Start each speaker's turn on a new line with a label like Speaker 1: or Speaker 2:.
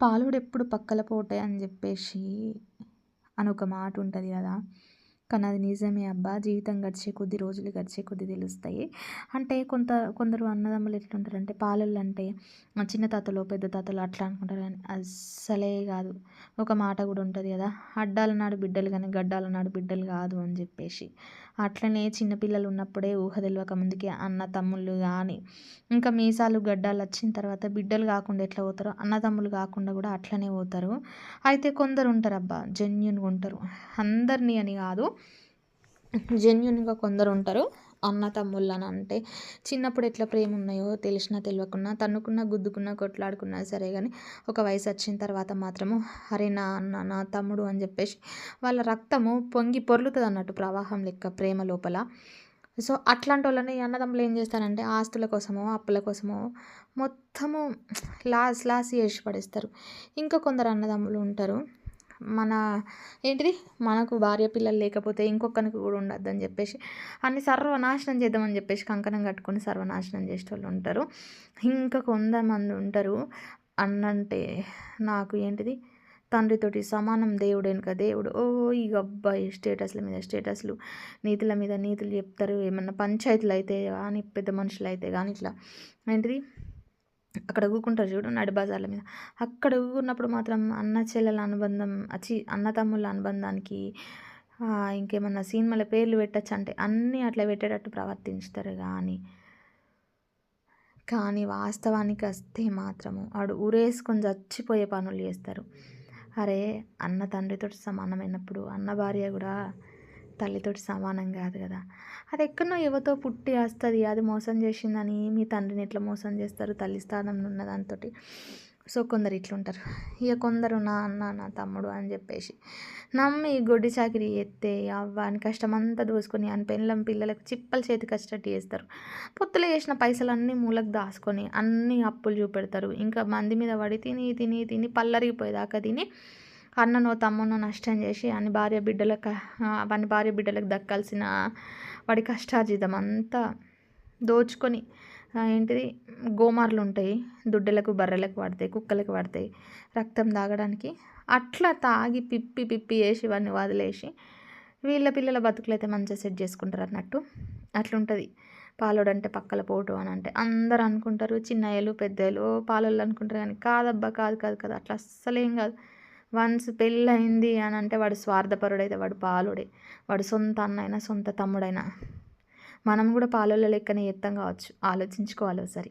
Speaker 1: పాలోడు ఎప్పుడు పక్కల పోటే అని చెప్పేసి అని ఒక మాట ఉంటుంది కదా. కానీ అది నిజమే అబ్బా. జీవితం గడిచే కొద్ది రోజులు గడిచే కొద్ది తెలుస్తాయి. అంటే కొంత కొందరు అన్నదమ్ములు ఎట్లుంటారంటే పాలలు అంటే చిన్న తాతలు పెద్ద తాతలు అట్లా అనుకుంటారు కానీ అస్సలే కాదు. ఒక మాట కూడా ఉంటుంది కదా. అడ్డాల నాడు బిడ్డలు కానీ గడ్డాల నాడు బిడ్డలు కాదు అని చెప్పేసి. అట్లనే చిన్నపిల్లలు ఉన్నప్పుడే ఊహ తెలియక ముందుకి అన్న తమ్ముళ్ళు కానీ ఇంకా మీసాలు గడ్డాలు వచ్చిన తర్వాత బిడ్డలు కాకుండా ఎట్లా పోతారో అన్నదమ్ములు కాకుండా కూడా అట్లనే పోతారు. అయితే కొందరు ఉంటారు అబ్బా జెన్యున్గా ఉంటారు అందరినీ అని కాదు జెన్యున్గా కొందరు ఉంటారు అన్న తమ్ముళ్ళని అంటే చిన్నప్పుడు ఎట్లా ప్రేమ ఉన్నాయో తెలిసినా తెలియకున్నా తన్నుకున్నా గుద్దుకున్నా కొట్లాడుకున్నా సరే కానీ ఒక వయసు వచ్చిన తర్వాత మాత్రము అరే నా అన్న నా తమ్ముడు అని చెప్పేసి వాళ్ళ రక్తము పొంగి పొర్లుతుంది అన్నట్టు ప్రవాహం లెక్క ప్రేమ లోపల. సో అట్లాంటి వాళ్ళని అన్నదమ్ములు ఏం చేస్తారంటే ఆస్తుల కోసమో అప్పుల కోసమో మొత్తము లాస్ లాస్ చేసి పడేస్తారు. ఇంకా కొందరు అన్నదమ్ములు ఉంటారు. మన ఏంటిది? మనకు భార్య పిల్లలు లేకపోతే ఇంకొకరికి కూడా ఉండద్దని చెప్పేసి అన్ని సర్వనాశనం చేద్దామని చెప్పేసి కంకణం కట్టుకొని సర్వనాశనం చేసేటోళ్ళు ఉంటారు. ఇంకా కొంతమంది ఉంటారు అన్నంటే నాకు ఏంటిది? తండ్రితోటి సమానం దేవుడు వెనుక దేవుడు. ఓ ఇక అబ్బాయి స్టేటస్ల మీద స్టేటస్లు నీతుల మీద నీతులు చెప్తారు. ఏమన్నా పంచాయతీలు అయితే కానీ పెద్ద మనుషులు అయితే కానీ ఇట్లా. ఏంటిది? అక్కడ ఊరుకుంటారు చూడు నడి బజార్ల మీద. అక్కడ ఊరుకున్నప్పుడు మాత్రం అన్న చెల్లెల అనుబంధం అచ్చి అన్నతమ్ముల అనుబంధానికి ఇంకేమన్నా సినిమాల పేర్లు పెట్టచ్చు అంటే అన్నీ అట్లా పెట్టేటట్టు ప్రవర్తించుతారు కానీ కానీ వాస్తవానికి వస్తే మాత్రము వాడు ఊరేసుకొని చచ్చిపోయే పనులు చేస్తారు. అరే అన్న తండ్రితో సమానమైనప్పుడు అన్న భార్య కూడా తల్లితోటి సమానం కాదు కదా. అది ఎక్కడో ఎవరితో పుట్టి వస్తుంది అది మోసం చేసిందని మీ తండ్రిని ఎట్లా మోసం చేస్తారు? తల్లి స్థానంలో ఉన్న దాంతో సో కొందరు ఇట్లుంటారు. ఇక కొందరు నా అన్న నా తమ్ముడు అని చెప్పేసి నమ్మి గొడ్డి చాకిరి ఎత్తే అవ్వని కష్టం అంతా దోసుకొని అని పెళ్ళం పిల్లలకు చిప్పలు చేతి కష్టట్టు చేస్తారు. పొత్తులు చేసిన పైసలన్నీ మూలకు దాచుకొని అన్ని అప్పులు చూపెడతారు. ఇంకా మంది మీద పడి తిని తిని తిని పల్లరిగిపోయేదాకా తిని అన్ననో తమ్మునో నష్టం చేసి అన్ని భార్య బిడ్డలకు అన్ని భార్య బిడ్డలకు దక్కాల్సిన వాడి కష్టార్జితం అంతా దోచుకొని ఏంటిది? గోమార్లు ఉంటాయి. దుడ్డలకు బర్రెలకు పడతాయి కుక్కలకు పడతాయి. రక్తం తాగడానికి అట్లా తాగి పిప్పి పిప్పి వేసి ఇవన్నీ వదిలేసి వీళ్ళ పిల్లల బతుకులు అయితే మంచిగా సెట్ చేసుకుంటారు అన్నట్టు అట్లుంటుంది. పాలోడంటే పక్కల పోటు అని అంటే అందరు అనుకుంటారు చిన్నయ్యలు పెద్దలు పాలోళ్ళు అనుకుంటారు కానీ కాదబ్బా కాదు కాదు కాదు అట్లా అస్సలేం కాదు. వన్స్ పెళ్ళయింది అని అంటే వాడు స్వార్థపరుడైతే వాడు పాలుడే వాడు సొంత అన్నైనా సొంత తమ్ముడైనా. మనం కూడా పాలోళ్ళ లెక్కనే ఎత్తం కావచ్చు. ఆలోచించుకోవాలి ఒకసారి.